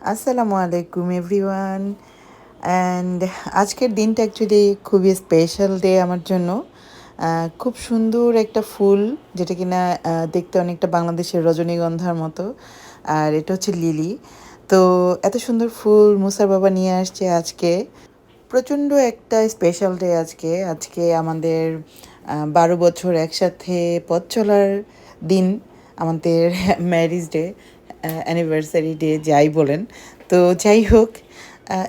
আসসালামু আলাইকুম, everyone. And আজকের দিনটা অ্যাকচুয়ালি খুবই স্পেশাল ডে আমার জন্য। খুব সুন্দর একটা ফুল, যেটা কিনা দেখতে অনেকটা বাংলাদেশের রজনীগন্ধার মতো। আর এটা হচ্ছে লিলি। তো এত সুন্দর ফুল মুসার বাবা নিয়ে আসছে আজকে। প্রচণ্ড একটা স্পেশাল ডে আজকে। আজকে আমাদের বারো বছর একসাথে পথ চলার দিন, আমাদের ম্যারিজ ডে অ্যানিভার্সারি ডে যাই বলেন। তো যাই হোক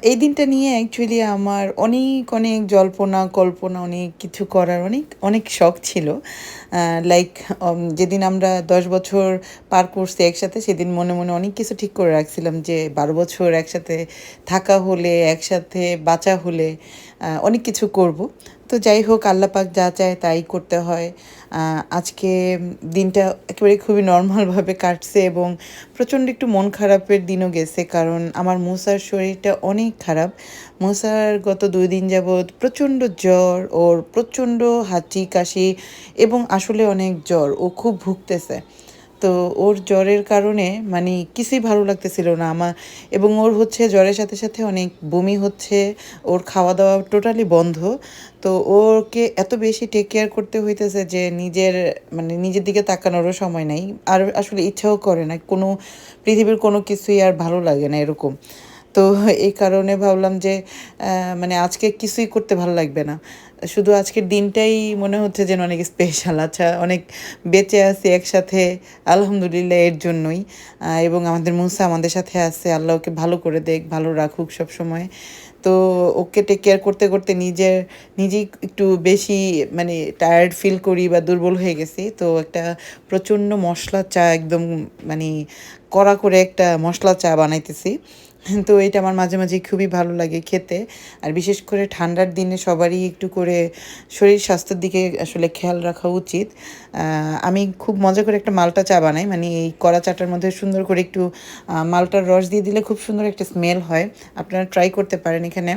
এই দিনটা নিয়ে অ্যাকচুয়ালি আমার অনেক অনেক জল্পনা, কল্পনা, অনেক কিছু করার অনেক অনেক শখ ছিল। লাইক যেদিন আমরা দশ বছর পার করছি একসাথে, সেদিন মনে মনে অনেক কিছু ঠিক করে রাখছিলাম যে বারো বছর একসাথে থাকা হলে, একসাথে বাঁচা হলে অনেক কিছু করব। তো যাই হোক আল্লাপাক যা চায় তাই করতে হয়। আজকে দিনটা একেবারে খুবই নর্মালভাবে কাটছে এবং প্রচণ্ড একটু মন খারাপের দিনও গেছে কারণ আমার মুসার শরীরটা অনেক খারাপ। মুসার গত দুই দিন যাবৎ প্রচণ্ড জ্বর, ওর প্রচণ্ড হাঁচি কাশি এবং আসলে অনেক জ্বর। ও খুব ভুগতেছে। তো ওর জ্বরের কারণে মানে কিছুই ভালো লাগতেছিল না আমার, এবং ওর হচ্ছে জ্বরের সাথে সাথে অনেক বমি হচ্ছে, ওর খাওয়া দাওয়া টোটালি বন্ধ। তো ওকে এত বেশি টেক কেয়ার করতে হইতেছে যে নিজের মানে নিজের দিকে তাকানোরও সময় নাই। আর আসলে ইচ্ছাও করে না, কোনো পৃথিবীর কোনো কিছুই আর ভালো লাগে না এরকম। তো এই কারণে ভাবলাম যে মানে আজকে কিছুই করতে ভালো লাগবে না। শুধু আজকের দিনটাই মনে হচ্ছে যেন অনেক স্পেশাল আচ্ছা অনেক বেঁচে আছি একসাথে, আলহামদুলিল্লাহ এর জন্যই। এবং আমাদের মুসা আমাদের সাথে আছে, আল্লাহ ওকে ভালো করে দেখ, ভালো রাখুক সব সময়। তো ওকে টেক কেয়ার করতে করতে নিজের, নিজেই একটু বেশি মানে টায়ার্ড ফিল করি বা দুর্বল হয়ে গেছি। তো একটা প্রচণ্ড মশলা চা একদম মানে কড়া করে একটা মশলা চা বানাইতেছি। তো এটা আমার মাঝে মাঝে খুবই ভালো লাগে খেতে। আর বিশেষ করে ঠান্ডার দিনে সবারই একটু করে শরীর স্বাস্থ্যের দিকে আসলে খেয়াল রাখা উচিত। আমি খুব মজা করে একটা মালটা চা বানাই মানে এই কড়া চাটার মধ্যে সুন্দর করে একটু মালটার রস দিয়ে দিলে খুব সুন্দর একটা স্মেল হয়। আপনারা ট্রাই করতে পারেন এখানে।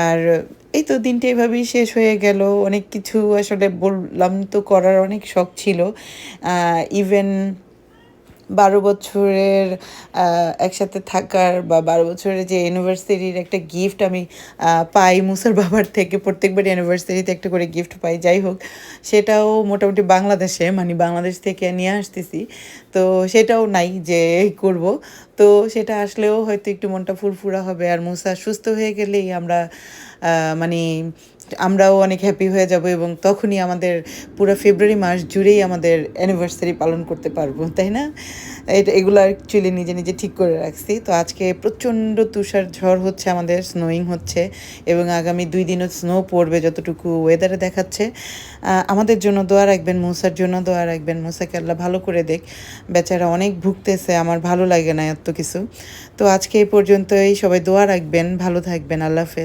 আর এই তো দিনটা এভাবেই শেষ হয়ে গেল। অনেক কিছু আসলে বললাম তো করার অনেক শখ ছিল। ইভেন বারো বছরের একসাথে থাকার বা বারো বছরের যে অ্যানিভার্সারির একটা গিফট আমি পাই মুসার বাবার থেকে প্রত্যেকবার অ্যানিভার্সারিতে একটা করে গিফট পাই, যাই হোক, সেটাও মোটামুটি বাংলাদেশে মানে বাংলাদেশ থেকে নিয়ে আসতেছি। তো সেটাও নাই যে করব। তো সেটা আসলেও হয়তো একটু মনটা ফুরফুরা হবে, আর মুসা সুস্থ হয়ে গেলেই আমরা মানে আমরাও অনেক হ্যাপি হয়ে যাব এবং তখনই আমাদের পুরো ফেব্রুয়ারি মাস জুড়েই আমাদের অ্যানিভার্সারি পালন করতে পারব, তাই না? এটা, এগুলো অ্যাকচুয়ালি নিজে নিজে ঠিক করে রাখছি। তো আজকে প্রচণ্ড তুষার ঝড় হচ্ছে, আমাদের স্নোয়িং হচ্ছে এবং আগামী দুই দিনও স্নো পড়বে যতটুকু ওয়েদারে দেখাচ্ছে। আমাদের জন্য দোয়া রাখবেন, মুসার জন্য দোয়া রাখবেন। মুসাকে আল্লাহ ভালো করে দেখ। বেচারা অনেক ভুগতেছে, আমার ভালো লাগে না এত কিছু। তো আজকে এই পর্যন্তই। সবাই দোয়া রাখবেন, ভালো থাকবেন। আল্লাহ হাফেজ।